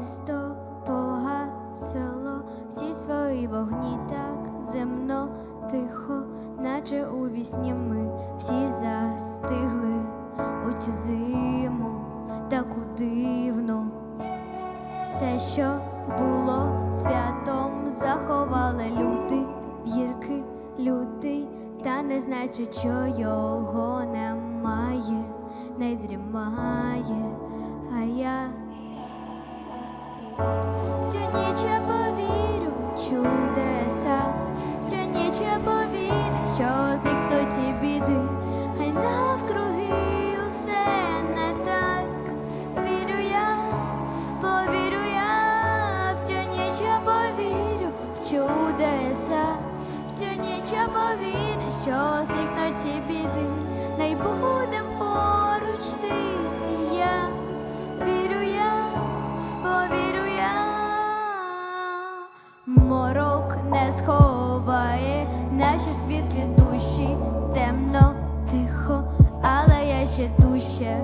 місто погасило всі свої вогні так земно, тихо, наче у вісні ми всі застигли у цю зиму таку дивну. Все, що було святом, заховали люди, вірки, лютий, та не значить, що його немає, не дрімає, чудеса, в цю ніч я що зникнуть ці біди, най будем поруч ти і я. Вірю я, повірю я, морок не сховає наші світлі душі, темно, тихо, але я ще дужче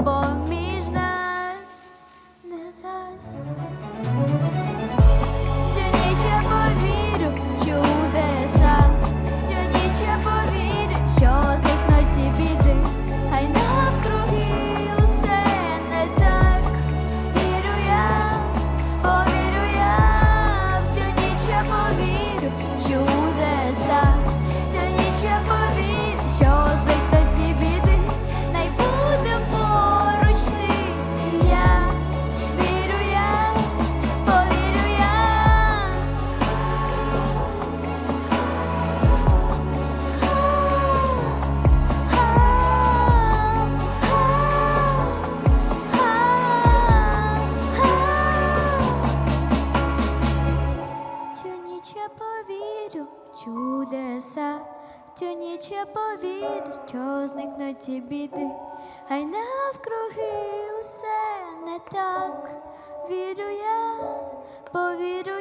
струм, що повірю в чудеса, в цю ніч я повірю, що зникнуть ці біди, хай навкруги усе не так. Вірю я, повірю.